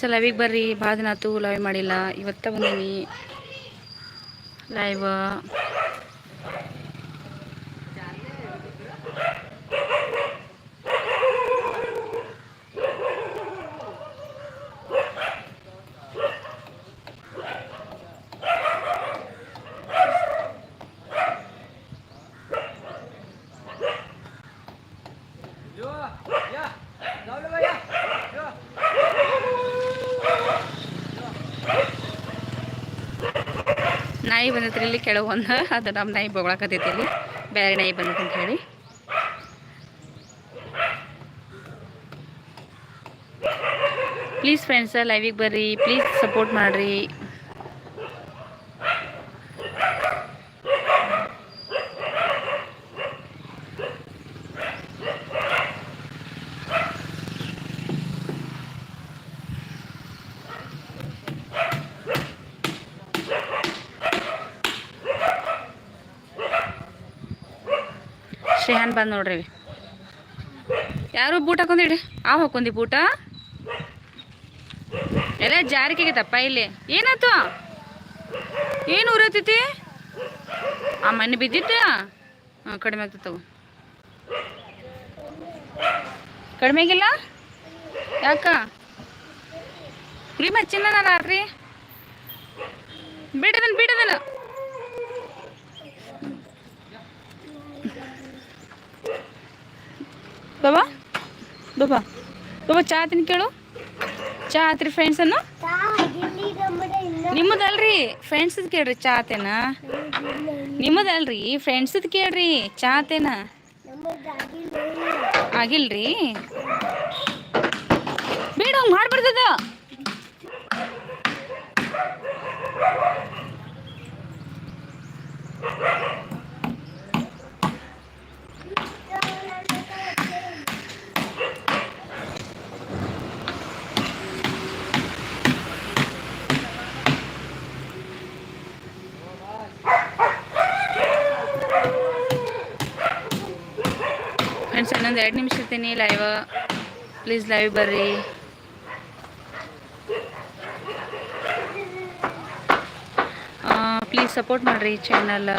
Friends ಲೈವಿಗೆ ಬರ್ರಿ. ಭಾಳ ದಿನ ಆತು ಲೈವ್ ಮಾಡಿಲ್ಲ. ಇವತ್ತ ಬಂದೀನಿ. ಲೈವ್ ನಾಯಿ ಬಂದೈತ್ರಿ ಇಲ್ಲಿ ಕೆಳಗೆ ಒಂದು. ಅದು ನಮ್ಮ ನಾಯಿ ಬೊಗಳಾಕತೈತಿ ಇಲ್ಲಿ. ಬೇರೆ ನಾಯಿ ಬಂದೈತೆ ಅಂತ ಹೇಳಿ. ಪ್ಲೀಸ್ ಫ್ರೆಂಡ್ಸ್ ಲೈವಿಗೆ ಬರ್ರಿ. ಪ್ಲೀಸ್ ಸಪೋರ್ಟ್ ಮಾಡಿರಿ. ಶ್ರೇಹಾನ್ ಬಂದು ನೋಡ್ರಿ ಯಾರು ಬೂಟ್ ಹಾಕೊಂಡಿಡಿ ಆ ಹಾಕೊಂಡಿ ಬೂಟ? ಎಲ್ಲ ಜಾರಿಕೆಗೈತಪ್ಪ ಇಲ್ಲಿ. ಏನಾಯ್ತು? ಏನು ಉರಿಯತೈತಿ ಆ ಮನೆ ಬಿದ್ದಿತ್ತ? ಕಡಿಮೆ ತಗೋ. ಕಡಿಮೆ ಆಗಿಲ್ಲ? ಯಾಕ? ಕ್ರೀಮ್ ಹಚ್ಚಿನ ನಾನು ರಾತ್ರಿ? ಬಿಡದನ್, ಬಿಡದನ. ಬಾಬಾ ಬಾಬಾ ಬಾಬಾ, ಚಾ ತಿನ್ ಕೇಳು. ಚಾ ಆತ್ರಿ ಫ್ರೆಂಡ್ಸ್ ಅನ್ನು? ನಿಮ್ಮದಲ್ರಿ ಫ್ರೆಂಡ್ಸ್ ಕೇಳ್ರಿ ಚಾ ಆತೇನ? ನಿಮ್ಮದಲ್ರಿ ಫ್ರೆಂಡ್ಸದ್ ಕೇಳ್ರಿ ಚಾ ಆಗಿಲ್ರಿ? ಬೇಡ, ಹಂಗೆ ಮಾಡ್ಬಿಡ್ತದ ಫ್ರೆಂಡ್ಸ್, ಇನ್ನೊಂದು ಎರಡು ನಿಮಿಷ ಇರ್ತೀನಿ. ಲೈವ್ ಪ್ಲೀಸ್ ಲೈವ್ ಬರ್ರಿ. ಪ್ಲೀಸ್ ಸಪೋರ್ಟ್ ಮಾಡಿರಿ ಚಾನಲ್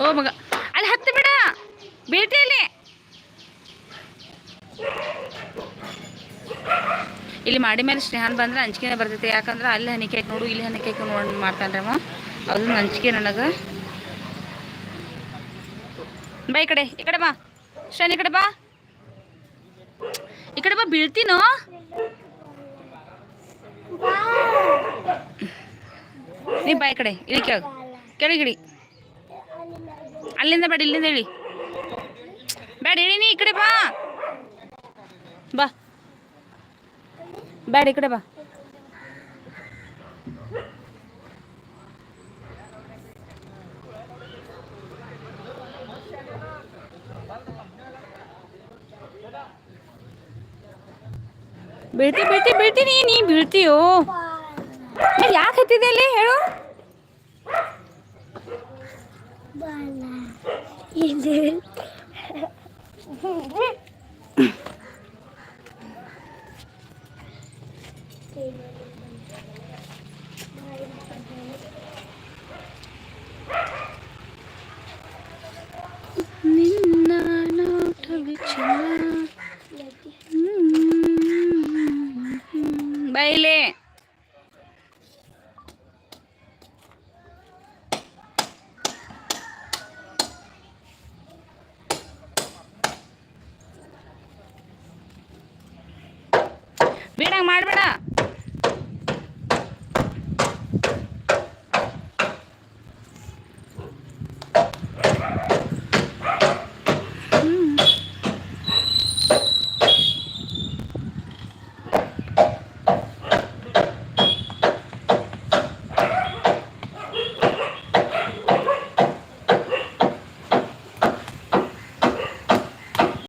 ಓ, ಮಗ, ಅಲ್ಲಿ ಹತ್ತು ಬಿಡ. ಬೇಟೆಯಲ್ಲಿ ಇಲ್ಲಿ ಮಾಡಿ ಮೇಲೆ ಸ್ನೇಹನ್ ಬಂದ್ರೆ ಅಂಜಿಕೆನೆ ಬರ್ತೈತೆ. ಯಾಕಂದ್ರೆ ಅಲ್ಲಿ ಹನಿಕೆ ನೋಡು, ಇಲ್ಲಿ ಹನಿಕೆ ನೋಡಿ ಮಾಡ್ತಾನ್ರಿ ಅವ ಅದನ್ನ ಅಂಜಿಕೆ ನನಗೆ. ಬಾ ಈ ಕಡೆ ಈ ಕಡೆ ಬಾ. ಶನ್ ಈ ಕಡೆ ಬಾ. ಈ ಕಡೆ ಬಾ, ಬೀಳ್ತೀನೋ? ನೀ ಬಾ ಈ ಕಡೆ ಇಳಿ ಕೇಳು. ಕೆಳಗಿಡಿ ಅಲ್ಲಿಂದ ಬೇಡ, ಇಲ್ಲಿಂದ ಹೇಳಿ. ಬೇಡ, ಹೇಳಿ ನೀ ಈ ಕಡೆ ಬಾ. ಬಾ. ಬೇಡ, ಈ ಕಡೆ ಬಾ. ಬೀಳ್ತಿ ಬೀಳ್ತಿ ಬೀಳ್ತೀನಿ ನೀ ಬೀಳ್ತೀಯೋ ಯಾಕೆ ಹತ್ತಿದೆ ಅಲ್ಲಿ? ಹೇಳು. ಬೇಡ ಮಾಡಬೇಡ.